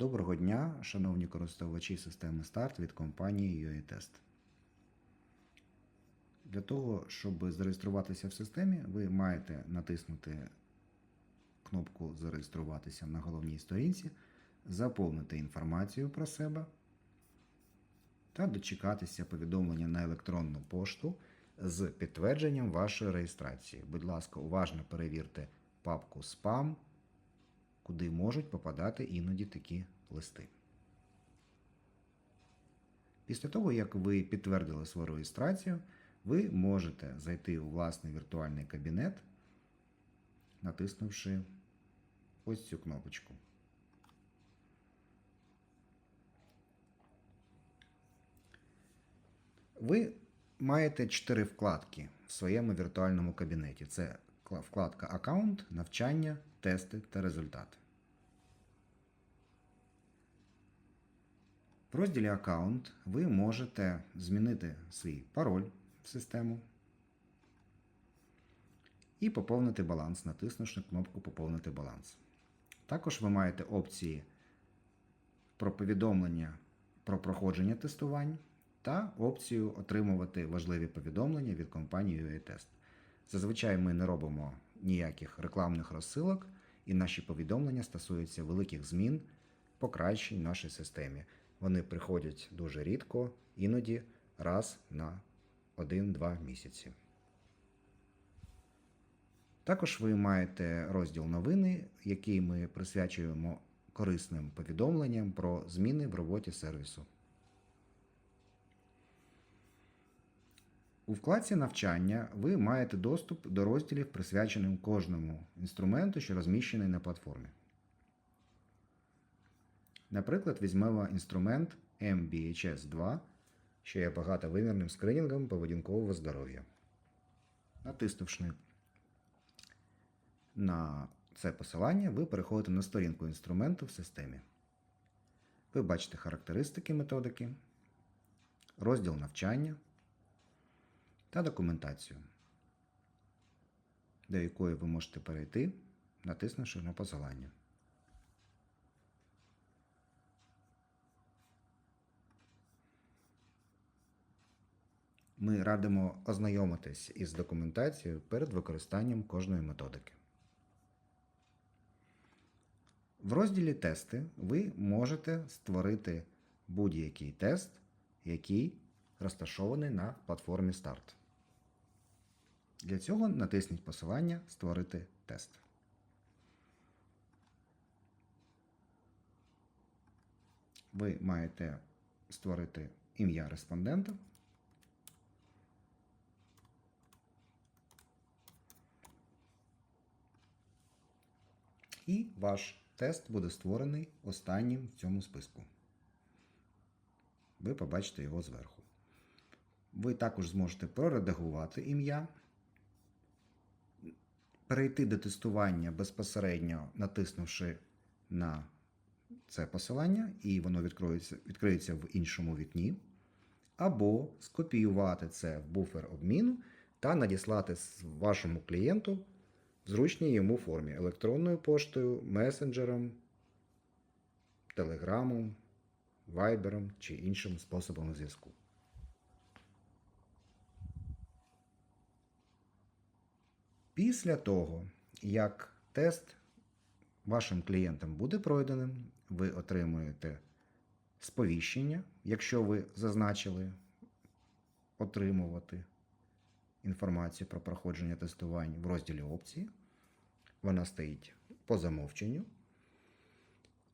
Доброго дня, шановні користувачі системи START від компанії UATest. Для того, щоб зареєструватися в системі, ви маєте натиснути кнопку Зареєструватися на головній сторінці, заповнити інформацію про себе та дочекатися повідомлення на електронну пошту з підтвердженням вашої реєстрації. Будь ласка, уважно перевірте папку Спам куди можуть попадати іноді такі листи. Після того, як ви підтвердили свою реєстрацію, ви можете зайти у власний віртуальний кабінет, натиснувши ось цю кнопочку. Ви маєте чотири вкладки в своєму віртуальному кабінеті. Це вкладка Аккаунт, навчання, тести та результати. В розділі Аккаунт ви можете змінити свій пароль в систему і поповнити баланс, натиснувши кнопку Поповнити баланс. Також ви маєте опції про повідомлення про проходження тестувань та опцію отримувати важливі повідомлення від компанії UATest. Зазвичай ми не робимо ніяких рекламних розсилок, і наші повідомлення стосуються великих змін, покращень в нашій системі. Вони приходять дуже рідко, іноді раз на 1-2 місяці. Також ви маєте розділ новини, який ми присвячуємо корисним повідомленням про зміни в роботі сервісу. У вкладці навчання ви маєте доступ до розділів, присвяченим кожному інструменту, що розміщений на платформі. Наприклад, візьмемо інструмент MBHS 2, що є багатовимірним скринінгом поведінкового здоров'я. Натиснувши на це посилання, ви переходите на сторінку інструменту в системі. Ви бачите характеристики методики, розділ навчання та документацію, до якої ви можете перейти, натиснувши на посилання. Ми радимо ознайомитись із документацією перед використанням кожної методики. В розділі Тести ви можете створити будь-який тест, який розташований на платформі Start. Для цього натисніть посилання Створити тест. Ви маєте створити ім'я респондента. І ваш тест буде створений останнім в цьому списку. Ви побачите його зверху. Ви також зможете проредагувати ім'я, перейти до тестування безпосередньо натиснувши на це посилання, і воно відкриється, відкриється в іншому вікні. Або скопіювати це в буфер обміну та надіслати вашому клієнту в зручній йому формі електронною поштою, месенджером, телеграмом, вайбером чи іншим способом зв'язку. Після того, як тест вашим клієнтам буде пройденим, ви отримуєте сповіщення, якщо ви зазначили отримувати інформацію про проходження тестувань в розділі опції. Вона стоїть по замовченню.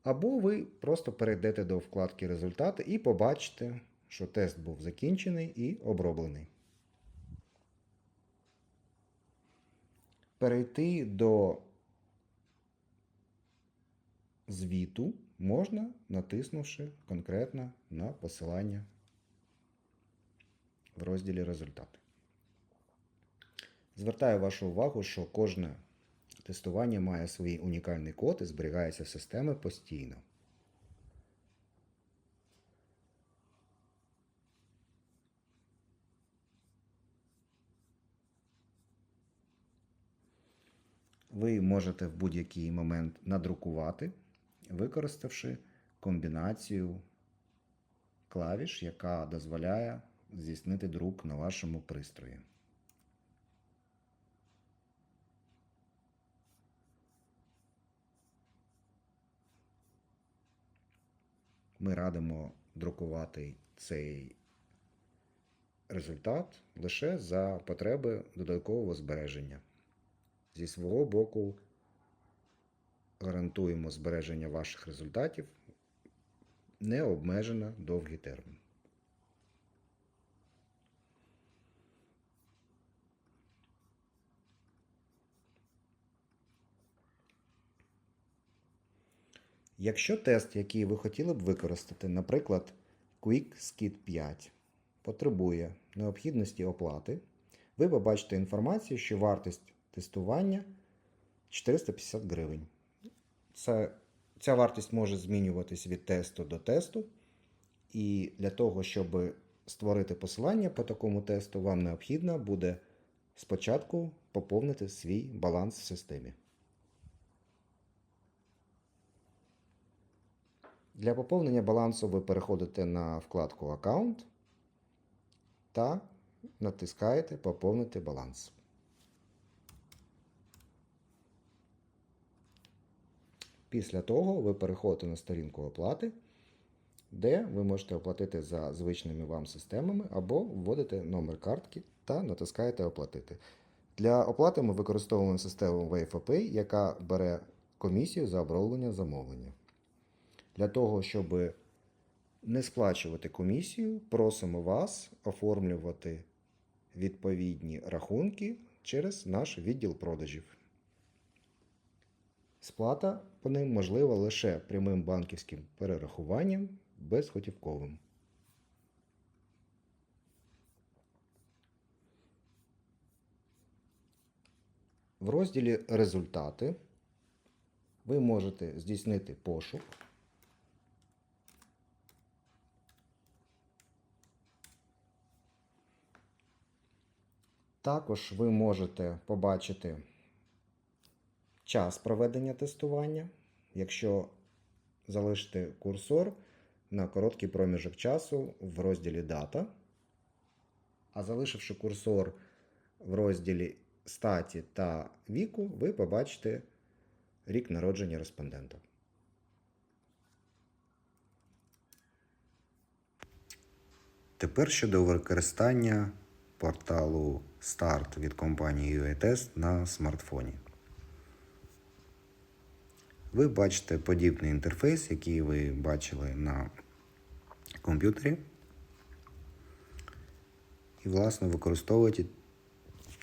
Або ви просто перейдете до вкладки Результати і побачите, що тест був закінчений і оброблений. Перейти до звіту можна, натиснувши конкретно на посилання в розділі Результати. Звертаю вашу увагу, що кожне тестування має свій унікальний код і зберігається в системі постійно. Ви можете в будь-який момент надрукувати, використавши комбінацію клавіш, яка дозволяє здійснити друк на вашому пристрої. Ми радимо друкувати цей результат лише за потреби додаткового збереження. Зі свого боку, гарантуємо збереження ваших результатів не обмежено довгий термін. Якщо тест, який ви хотіли б використати, наприклад, QuickSkid 5, потребує необхідності оплати, ви побачите інформацію, що вартість тестування 450 гривень. Це, ця вартість може змінюватись від тесту до тесту. І для того, щоб створити посилання по такому тесту, вам необхідно буде спочатку поповнити свій баланс в системі. Для поповнення балансу ви переходите на вкладку Аккаунт та натискаєте Поповнити баланс. Після того ви переходите на сторінку оплати, де ви можете оплатити за звичними вам системами або вводите номер картки та натискаєте Оплатити. Для оплати ми використовуємо систему WavePay, яка бере комісію за оброблення замовлення. Для того, щоб не сплачувати комісію, просимо вас оформлювати відповідні рахунки через наш відділ продажів. Сплата по ним можлива лише прямим банківським перерахуванням безготівковим. В розділі Результати ви можете здійснити пошук. Також ви можете побачити час проведення тестування, якщо залишити курсор на короткий проміжок часу в розділі Дата. А залишивши курсор в розділі статі та віку, ви побачите рік народження респондента. Тепер щодо використання порталу Start від компанії UATest на смартфоні. Ви бачите подібний інтерфейс, який ви бачили на комп'ютері. І, власне, використовуєте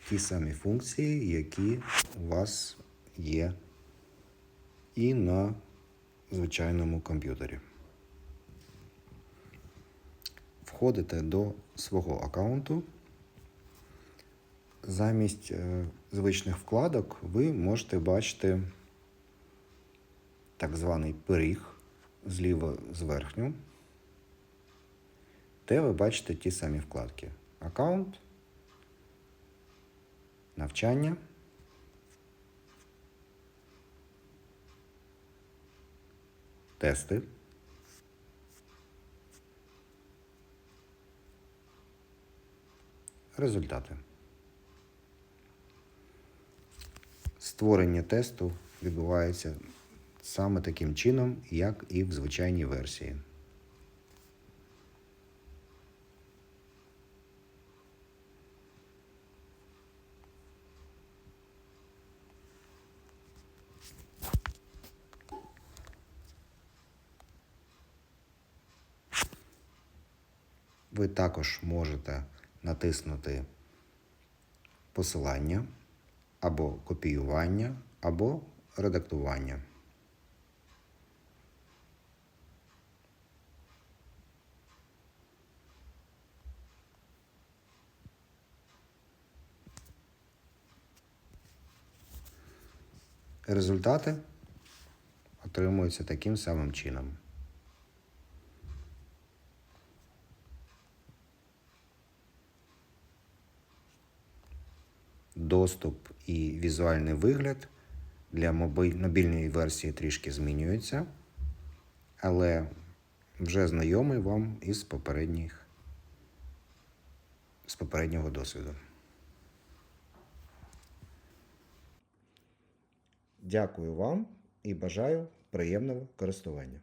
ті самі функції, які у вас є і на звичайному комп'ютері. Входите до свого аккаунту. Замість е, звичних вкладок ви можете бачити так званий пиріг зліва зверхню, де ви бачите ті самі вкладки. Аккаунт, навчання. Тести. Результати. Створення тесту відбувається саме таким чином, як і в звичайній версії. Ви також можете натиснути посилання або копіювання, або редактування. Результати отримуються таким самим чином. Доступ і візуальний вигляд для мобіль- мобільної версії трішки змінюються, але вже знайомий вам із попередніх з попереднього досвіду. Дякую вам і бажаю приємного користування.